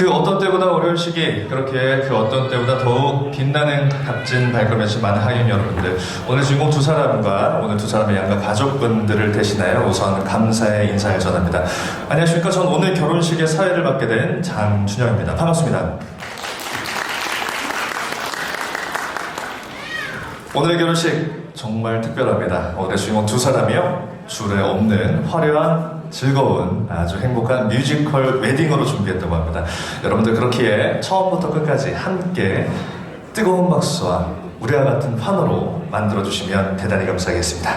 그 어떤 때보다 어려운 시기 그렇게 그 어떤 때보다 더욱 빛나는 값진 발걸음에서 많은 하객 여러분들. 오늘 주인공 두 사람과 오늘 두 사람의 양가 가족분들을 대신하여 우선 감사의 인사를 전합니다. 안녕하십니까? 전 오늘 결혼식의 사회를 맡게 된 장준영입니다. 반갑습니다. 오늘의 결혼식 정말 특별합니다. 오늘의 주인공 두 사람이요. 줄에 없는 화려한 즐거운 아주 행복한 뮤지컬 웨딩으로 준비했다고 합니다. 여러분들 그렇기에 처음부터 끝까지 함께 뜨거운 박수와 우리와 같은 환호로 만들어주시면 대단히 감사하겠습니다.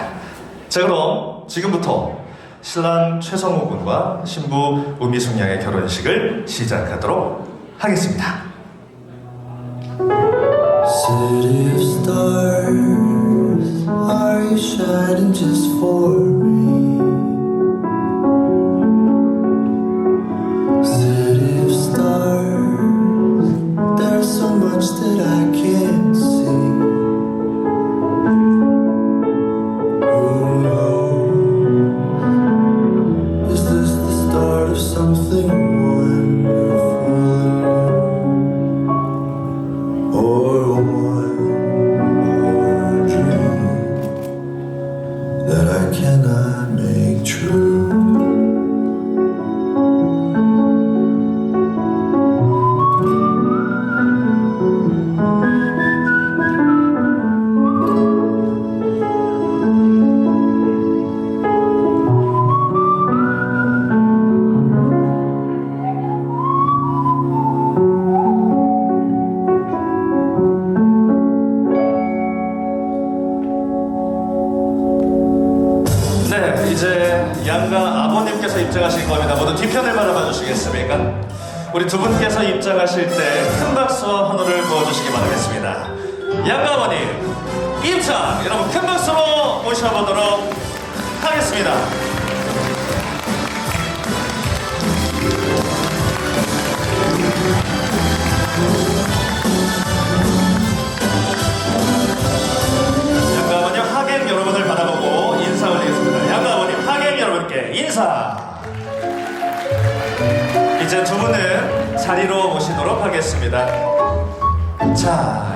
자 그럼 지금부터 신랑 최성우 군과 신부 우미숙 양의 결혼식을 시작하도록 하겠습니다. 두 분께서 입장하실 때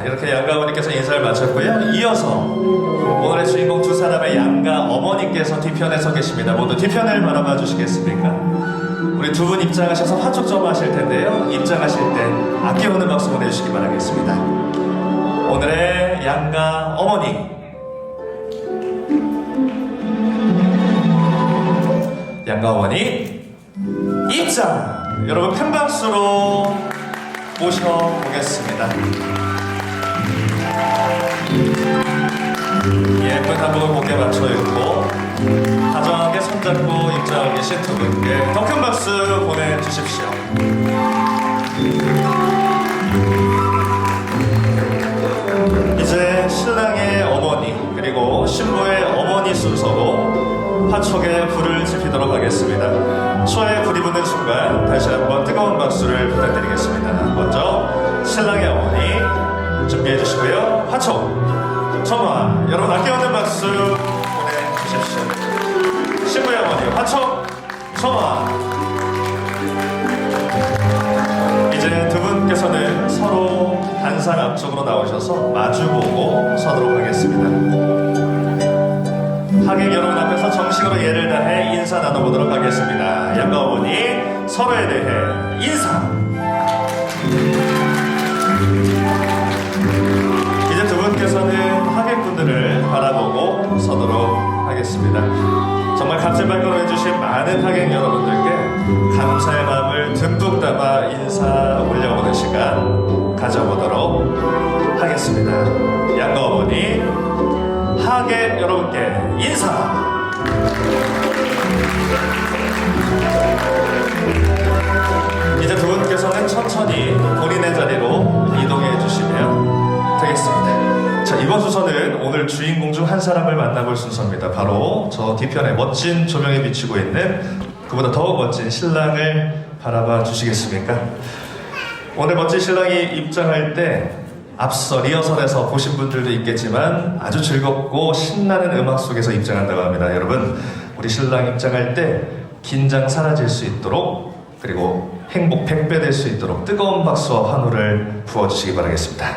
이렇게 양가 어머니께서 인사를 마쳤고요. 이어서 오늘의 주인공 두 사람의 양가 어머니께서 뒤편에 서 계십니다. 모두 뒤편을 바라봐 주시겠습니까? 우리 두 분 입장하셔서 화촉 좀 하실 텐데요. 입장하실 때 아껴오는 박수 보내주시기 바라겠습니다. 오늘의 양가 어머니 양가 어머니 입장 여러분 큰 박수로 모셔보겠습니다 예쁜 한복을 목에 맞춰 입고 다정하게 손잡고 입장하고 계신 두 분께 더 큰 박수 보내주십시오 이제 신랑의 어머니 그리고 신부의 어머니 순서로 화촉에 불을 지피도록 하겠습니다. 초에 불이 붙는 순간 다시 한번 뜨거운 박수를 부탁드리겠습니다. 먼저 신랑의 어머니 준비해 주시고요. 화촉 청아 여러분 아껴오는 박수 보내주십시오. 신부의 어머니 화촉 청아 이제 두 분께서는 서로 단상 앞쪽으로 나오셔서 마주보고 서도록 하겠습니다. 하객 여러분 앞에서 정식으로 예를 다해 인사 나눠보도록 하겠습니다. 양가 어머니 서로에 대해 인사. 보고 서도록 하겠습니다. 정말 값진 발걸음 해주신 많은 하객 여러분들께 감사의 마음을 듬뿍 담아 인사 올려보는 시간 가져보도록 하겠습니다. 양가 어머니, 하객 여러분께 인사! 이제 두 분께서는 천천히 본인의 자리로 이동해 주시면 되겠습니다. 자, 이번 순서는 오늘 주인공 중 한 사람을 만나볼 순서입니다. 바로 저 뒤편에 멋진 조명에 비치고 있는 그보다 더 멋진 신랑을 바라봐 주시겠습니까? 오늘 멋진 신랑이 입장할 때 앞서 리허설에서 보신 분들도 있겠지만 아주 즐겁고 신나는 음악 속에서 입장한다고 합니다. 여러분, 우리 신랑 입장할 때 긴장 사라질 수 있도록 그리고 행복 100배 될 수 있도록 뜨거운 박수와 환호를 부어주시기 바라겠습니다.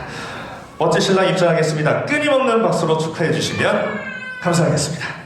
멋진 신랑 입장하겠습니다. 끊임없는 박수로 축하해 주시면 감사하겠습니다.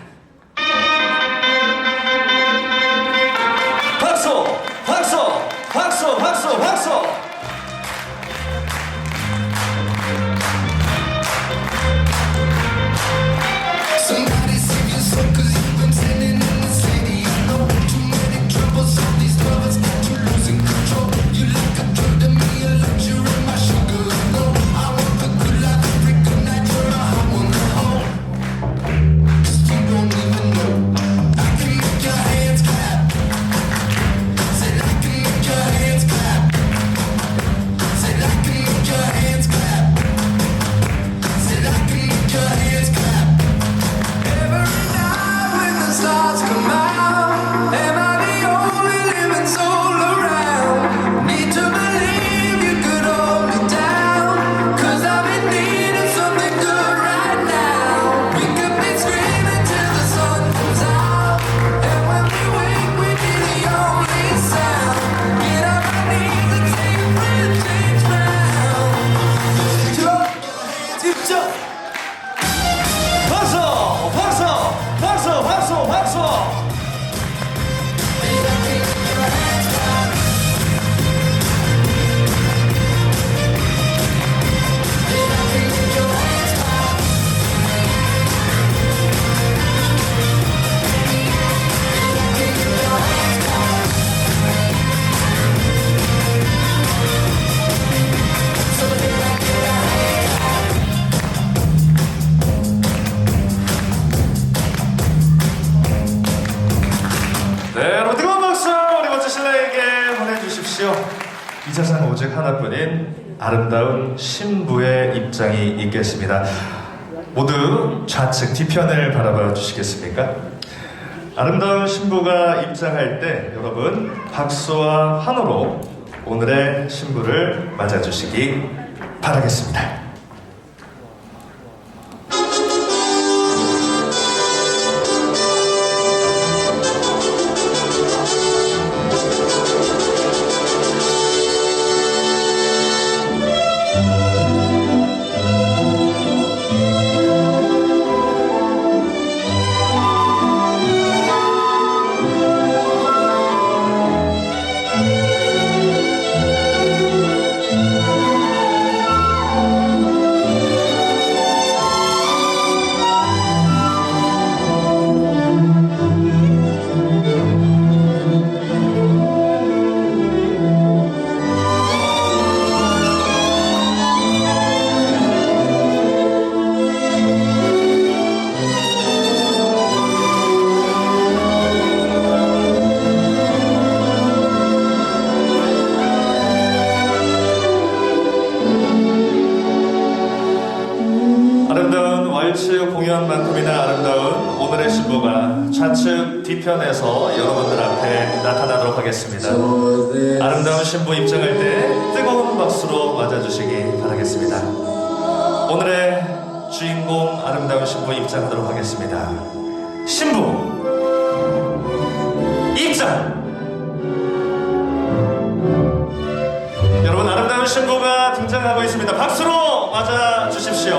이 세상 오직 하나뿐인 아름다운 신부의 입장이 있겠습니다. 모두 좌측 뒤편을 바라봐 주시겠습니까? 아름다운 신부가 입장할 때 여러분 박수와 환호로 오늘의 신부를 맞아주시기 바라겠습니다. 바라겠습니다. 오늘의 주인공 아름다운 신부 입장하도록 하겠습니다. 신부 입장! 여러분 아름다운 신부가 등장하고 있습니다. 박수로 맞아 주십시오.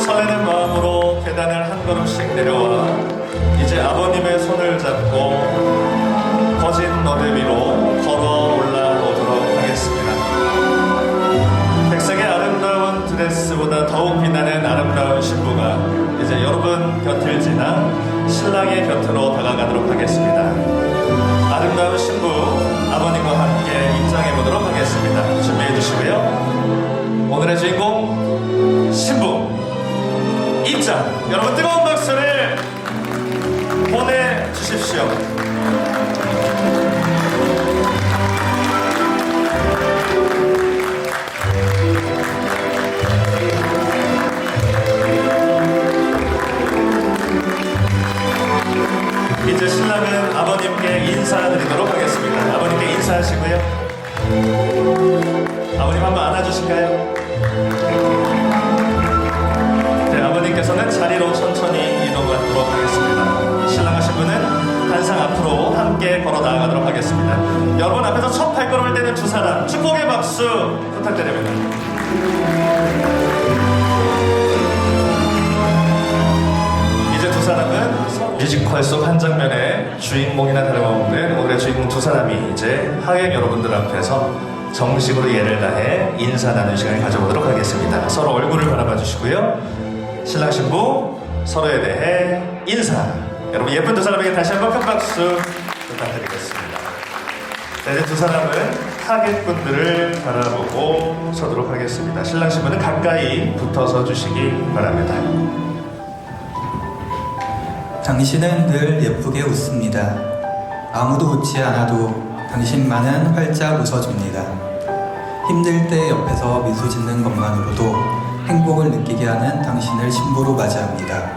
설레는 마음으로 계단을 한 걸음씩 내려와 이제 아버님의 손을 잡고 너대 위로 걸어 올라오도록 하겠습니다. 백색의 아름다운 드레스보다 더욱 빛나는 아름다운 신부가 이제 여러분 곁을 지나 신랑의 곁으로 다가가도록 하겠습니다. 아름다운 신부 아버님과 함께 입장해 보도록 하겠습니다. 준비해 주시고요. 뮤지컬 속 한 장면의 주인공이나 다름없는 오늘의 주인공 두 사람이 이제 하객 여러분들 앞에서 정식으로 예를 다해 인사 나누는 시간을 가져보도록 하겠습니다. 서로 얼굴을 바라봐 주시고요. 신랑 신부 서로에 대해 인사. 여러분 예쁜 두 사람에게 다시 한번 큰 박수 부탁드리겠습니다. 자, 이제 두 사람은 하객분들을 바라보고 서도록 하겠습니다. 신랑 신부는 가까이 붙어서 주시기 바랍니다. 당신은 늘 예쁘게 웃습니다. 아무도 웃지 않아도 당신만은 활짝 웃어줍니다. 힘들 때 옆에서 미소 짓는 것만으로도 행복을 느끼게 하는 당신을 신부로 맞이합니다.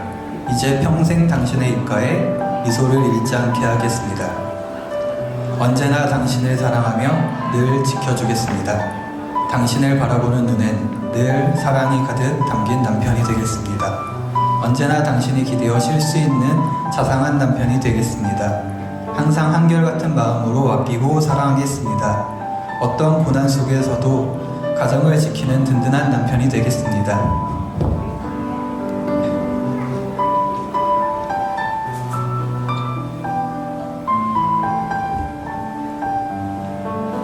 이제 평생 당신의 입가에 미소를 잃지 않게 하겠습니다. 언제나 당신을 사랑하며 늘 지켜주겠습니다. 당신을 바라보는 눈엔 늘 사랑이 가득 담긴 남편이 되겠습니다. 언제나 당신이 기대어 쉴 수 있는 자상한 남편이 되겠습니다. 항상 한결같은 마음으로 아끼고 사랑하겠습니다. 어떤 고난 속에서도 가정을 지키는 든든한 남편이 되겠습니다.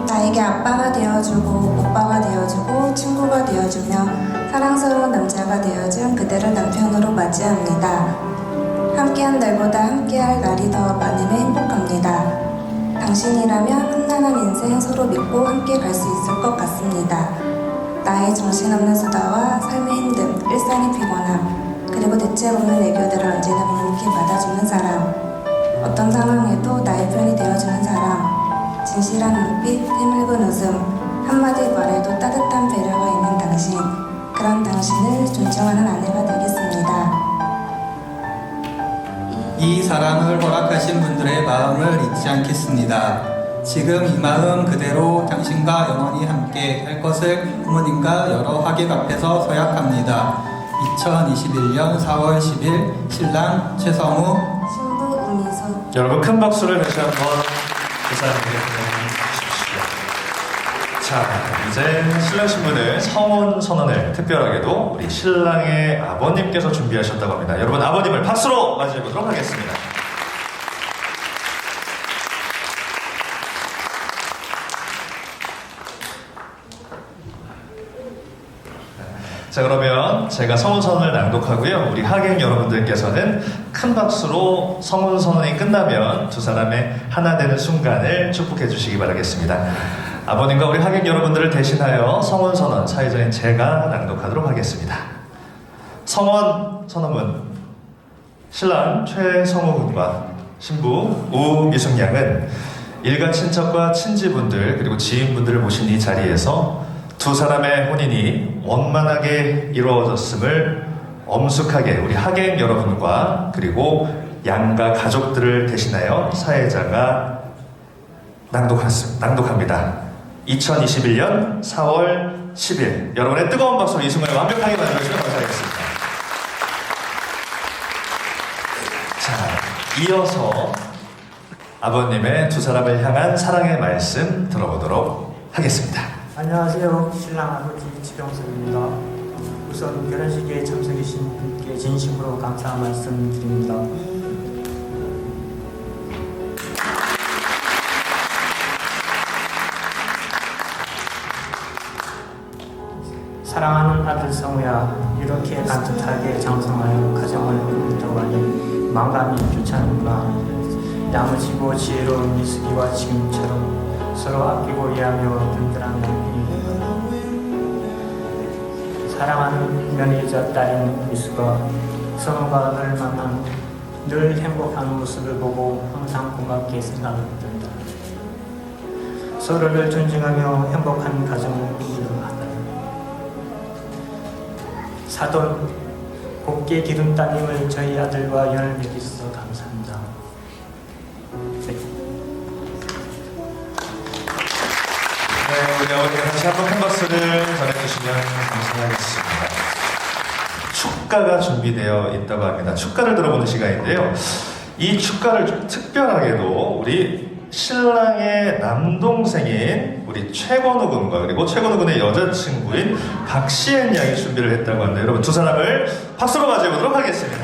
나에게 아빠가 되어주고 오빠가 되어주고 친구가 되어주며 사랑스러운 남자가 되어준 그대를 남편으로 맞이합니다. 함께한 날보다 함께할 날이 더 많으면 행복합니다. 당신이라면 험난한 인생 서로 믿고 함께 갈 수 있을 것 같습니다. 나의 정신없는 수다와 삶의 힘듦, 일상의 피곤함, 그리고 대책 없는 애교들을 언제나 묵묵히 받아주는 사람. 어떤 상황에도 나의 편이 되어주는 사람. 진실한 눈빛, 해맑은 웃음, 한마디 말에도 따뜻한 배려가 있는 당신. 그런 당신을 존중하는 아내가 되겠습니다. 이 사랑을 허락하신 분들의 마음을 잊지 않겠습니다. 지금 이 마음 그대로 당신과 영원히 함께 할 것을 부모님과 여러 하객 앞에서 서약합니다. 2021년 4월 10일 신랑 최성우 신부 우미수 여러분 큰 박수를 다시 한번 보내주십시오. 자, 이제 신랑 신부는 성혼 선언을 특별하게도 우리 신랑의 아버님께서 준비하셨다고 합니다. 여러분 아버님을 박수로 맞이해 보도록 하겠습니다. 자 그러면 제가 성훈선언을 낭독하고요. 우리 하객 여러분들께서는 큰 박수로 성훈선언이 끝나면 두 사람의 하나 되는 순간을 축복해 주시기 바라겠습니다. 아버님과 우리 하객 여러분들을 대신하여 성훈선언 사회자인 제가 낭독하도록 하겠습니다. 성원 선언문 신랑 최성우 군과 신부 우미숙 양은 일가 친척과 친지분들 그리고 지인분들을 모신 이 자리에서 두 사람의 혼인이 원만하게 이루어졌음을 엄숙하게 우리 하객 여러분과 그리고 양가 가족들을 대신하여 사회자가 낭독했, 낭독합니다. 2021년 4월 10일 여러분의 뜨거운 박수로 이 순간을 완벽하게 만들어주시면 감사하겠습니다. 자, 이어서 아버님의 두 사람을 향한 사랑의 말씀 들어보도록 하겠습니다. 안녕하세요. 신랑 아버지 지병섭입니다. 우선 결혼식에 참석해주신 분께 진심으로 감사 말씀 드립니다. 성우야 이렇게 따뜻하게 장성하여 가정을 꾸린다고 마음이 좋잖은가 야무지고 지혜로운 미숙이와 지금처럼 서로 아끼고 이해하며 든든한 남편이 사랑하는 며느리자 딸인 미숙아 성우가 너를 만난 늘 행복한 모습을 보고 항상 고맙게 생각된다. 서로를 존중하며 행복한 가정을 이루어가다 사돈 곱게 기름 따님을 저희 아들과 연을 맺기 있어 감사합니다. 네, 네 우리 아버님 다시 한번 큰 박수를 전해주시면 감사하겠습니다. 축가가 준비되어 있다고 합니다. 축가를 들어보는 시간인데요. 이 축가를 특별하게도 우리 신랑의 남동생인 우리 최건우 군과 그리고 최건우 군의 여자친구인 박시엔 양이 준비를 했다고 하는데 여러분 두 사람을 박수로 맞이해보도록 하겠습니다.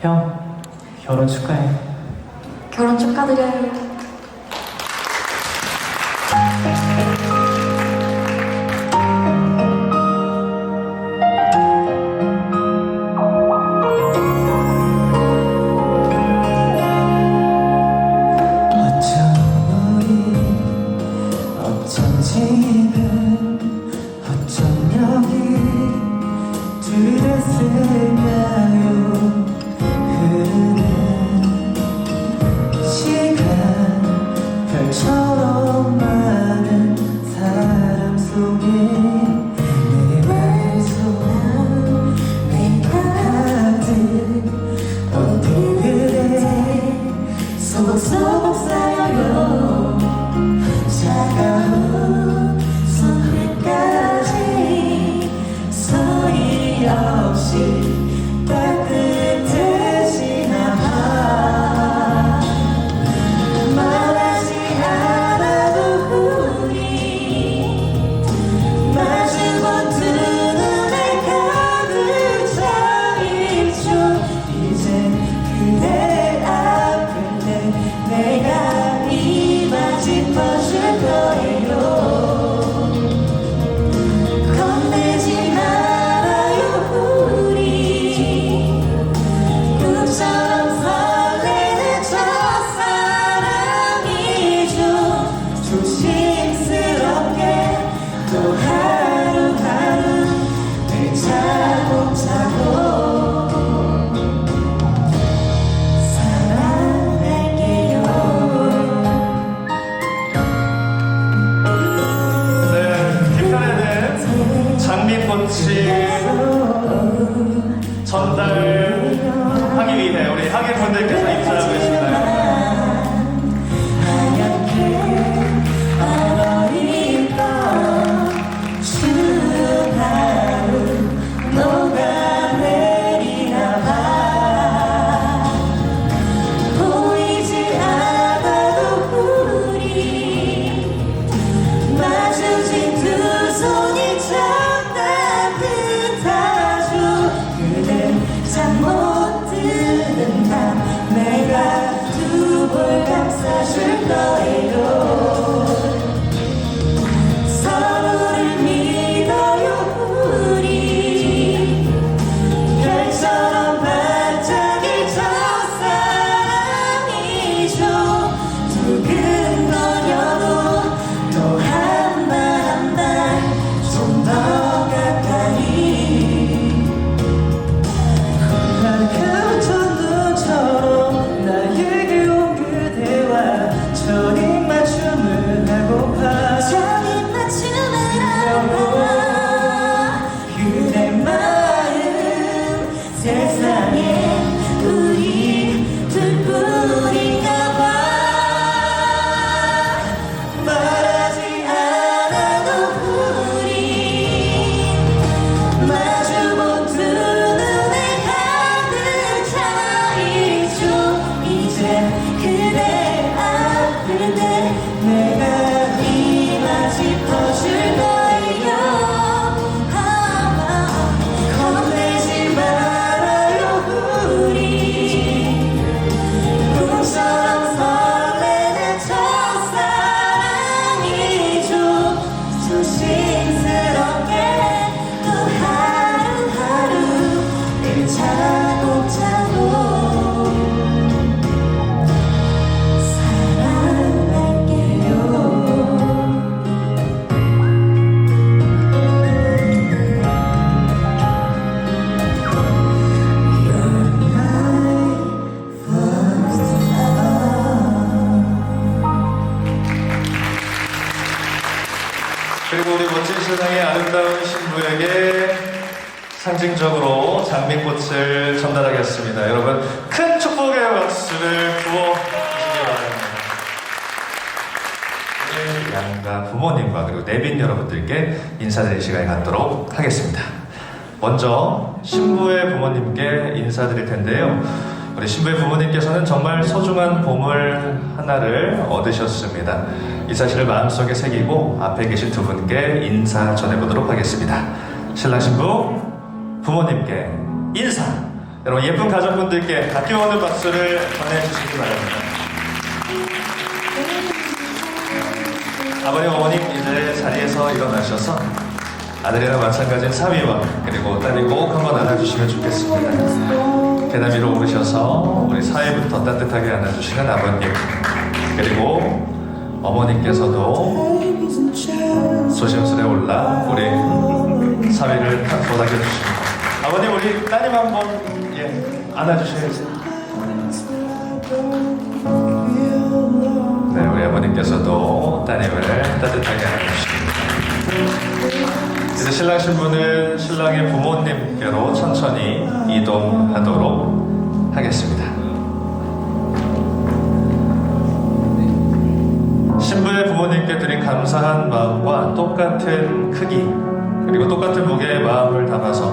형, 결혼 축하해. 결혼 축하드려요. see. when they get 그리고 우리 멋진 세상의 아름다운 신부에게 상징적으로 장미꽃을 전달하겠습니다. 여러분, 큰 축복의 박수를 부어주시기 바랍니다. 오늘 양가 부모님과 그리고 내빈 여러분들께 인사드릴 시간이 갖도록 하겠습니다. 먼저 신부의 부모님께 인사드릴 텐데요. 우리 신부의 부모님께서는 정말 소중한 보물 하나를 얻으셨습니다. 이 사실을 마음속에 새기고 앞에 계신 두 분께 인사 전해보도록 하겠습니다. 신랑 신부 부모님께 인사. 여러분 예쁜 가족분들께 아낌없는 박수를 전해주시기 바랍니다. 아버님 어머님 이제 자리에서 일어나셔서 아들이랑 마찬가지인 사위와 그리고 딸이 꼭 한번 안아주시면 좋겠습니다. 계단 위로 오르셔서 우리 사위부터 따뜻하게 안아주시는 아버님 그리고 어머니께서도 조심스레 올라 우리 사위를 탁 보다겨주십니다. 아버님 우리 따님 한번 예, 안아주셔야겠습니다. 네, 우리 아버님께서도 따님을 따뜻하게 안아주십니다. 이제 신랑 신부는 신랑의 부모님께로 천천히 이동하도록 하겠습니다. 신부의 부모님께 드린 감사한 마음과 똑같은 크기 그리고 똑같은 무게의 마음을 담아서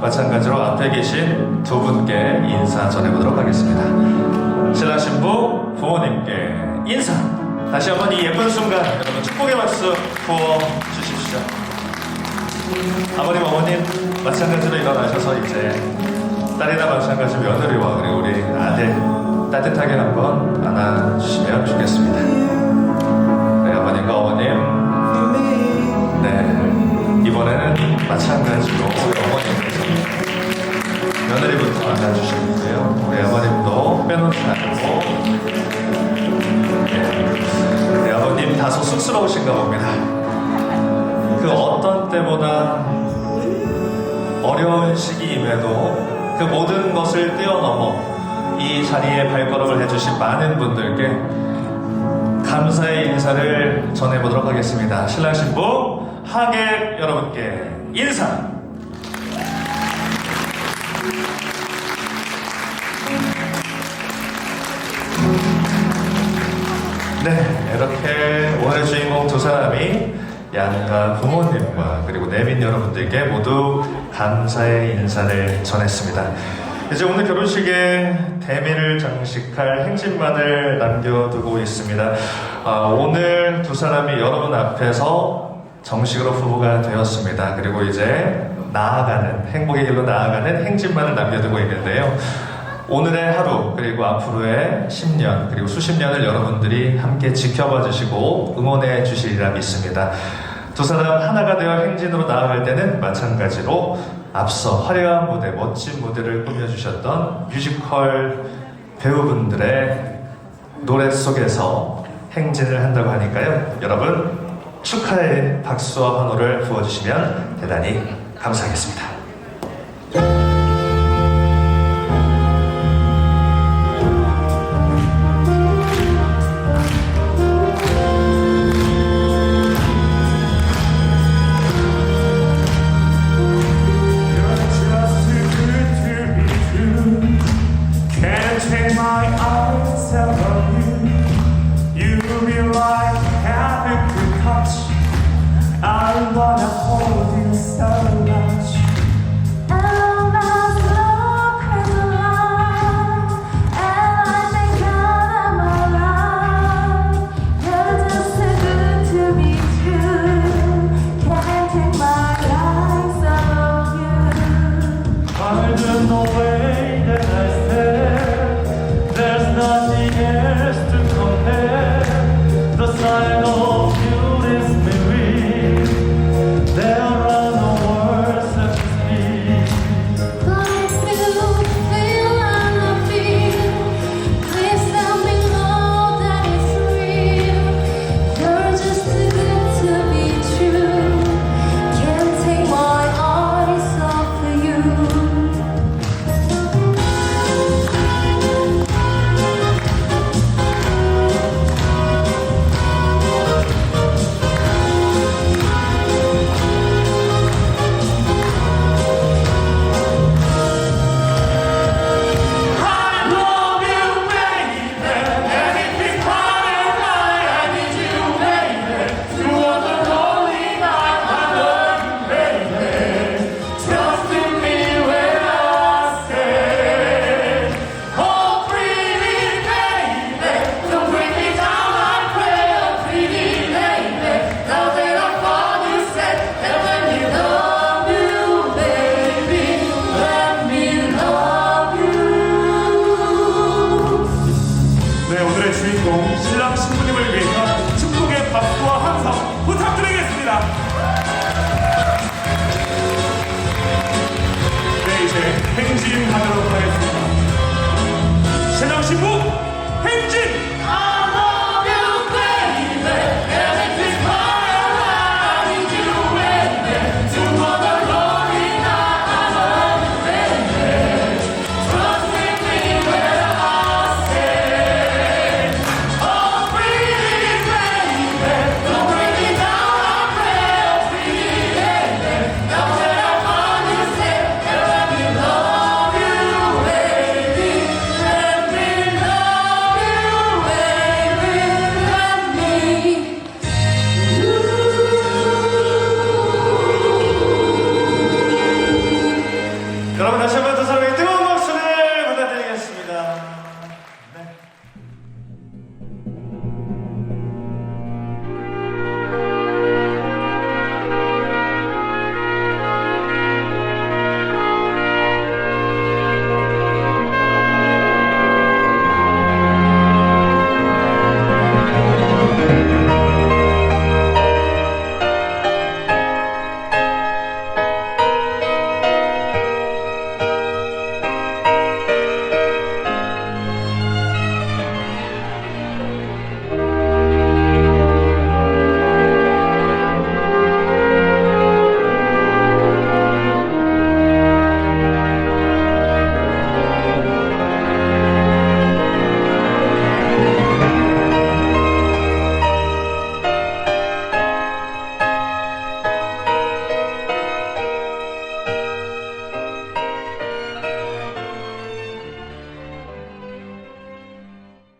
마찬가지로 앞에 계신 두 분께 인사 전해보도록 하겠습니다. 신랑 신부 부모님께 인사. 다시 한번 이 예쁜 순간 여러분 축복의 박수 부어 주십시오. 아버님 어머님 마찬가지로 일어나셔서 이제 딸이나 마찬가지 며느리와 그리고 우리 아들 따뜻하게 한번 안아주시면 좋겠습니다. 네 아버님과 어머님 네 이번에는 마찬가지로 우리 어머님께서 며느리부터 안아주시고요 우리 아버님도 빼놓지 않고 네, 네 아버님 다소 쑥스러우신가 봅니다. 그 어떤 때보다 어려운 시기임에도 그 모든 것을 뛰어넘어 이 자리에 발걸음을 해주신 많은 분들께 감사의 인사를 전해보도록 하겠습니다. 신랑 신부 하객 여러분께 인사. 양가 부모님과 그리고 내민 여러분들께 모두 감사의 인사를 전했습니다. 이제 오늘 결혼식에 대미를 장식할 행진만을 남겨두고 있습니다. 아, 오늘 두 사람이 여러분 앞에서 정식으로 부부가 되었습니다. 그리고 이제 나아가는 행복의 길로 나아가는 행진만을 남겨두고 있는데요. 오늘의 하루 그리고 앞으로의 10년 그리고 수십 년을 여러분들이 함께 지켜봐 주시고 응원해 주시리라 믿습니다. 두 사람 하나가 되어 행진으로 나아갈 때는 마찬가지로 앞서 화려한 무대, 멋진 무대를 꾸며주셨던 뮤지컬 배우분들의 노래 속에서 행진을 한다고 하니까요. 여러분 축하의 박수와 환호를 부어주시면 대단히 감사하겠습니다.